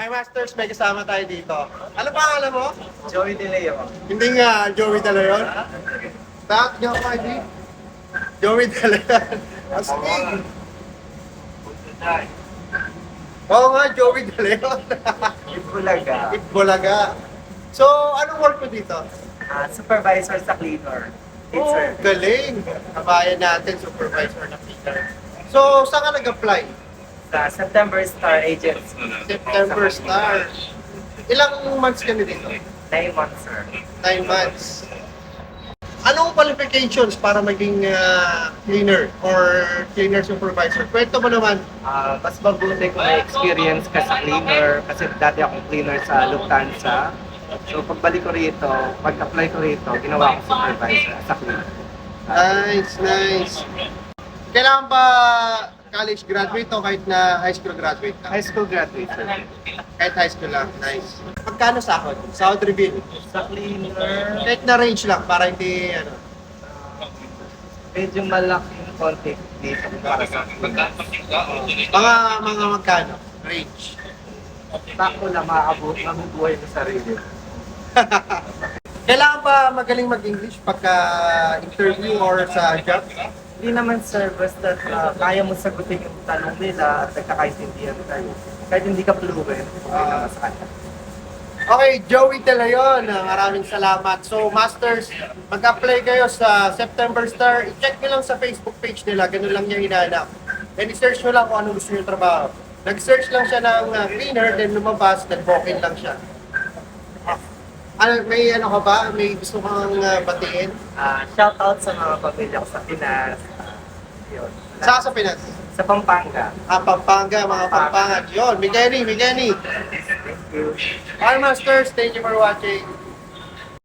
Hi Masters, may kasama tayo dito. Ano pa alam mo? Joey De Leo. Hindi nga Joey De Leon. Bakit niyo ako ID? Joey De Leon. Astig. Oo nga, Joey De Leon. Ibulaga. Itbulaga. So, anong work mo dito? Ah, supervisor sa cleaner. It's Oh, sir. galing. Kabayan natin, supervisor na Peter. So, saan ka nag-apply? Sa September Star Agency. September Star. Ilang months ka na dito? Nine months, sir. Nine months. Anong qualifications para maging ah, cleaner or cleaner supervisor? Kwento mo naman. Ah, mas mabuti kung may experience ka sa cleaner kasi dati akong cleaner sa Lufthansa. So pagbalik ko rito, pag-apply ko rito, ginawa ko supervisor sa cleaner. Nice, nice. Kailangan ba college graduate o kahit na high school graduate ka? High school graduate, sir. Kahit high school lang, nice. Magkano sahod? Sahod reveal? Sa cleaner, Kahit na range lang para hindi ano. medyo malaking konti dito para sa cleaner. Mga mga magkano? Range. Tako lang makakabut, mabubuhay mo sarili. Kailangan ba magaling mag-English pagka interview or sa job? Hindi naman sir, basta uh, kaya mo sagutin yung tanong nila at nagkakaintindihan tayo. Kahit hindi ka fluent, naman sa kanya. Okay, Joey De Leon, ah, maraming salamat. So, Masters, mag-apply kayo sa September Star. I-check nyo lang sa Facebook page nila, ganun lang niya hinahanap. And i-search nyo lang kung anong gusto nyo trabaho. Nag-search lang siya ng ah, cleaner, then lumabas, nag-walk-in lang siya. Ano, may ano ka ba? May gusto kang ah, batiin? Ah, shout out sa mga pamilya ko sa Pinas. Yun. Sa sa Pinas? Sa Pampanga. Ah, Pampanga, mga Pampanga. Yun, Migeni, Migeni. Thank you. Hi, Masters. Thank you for watching.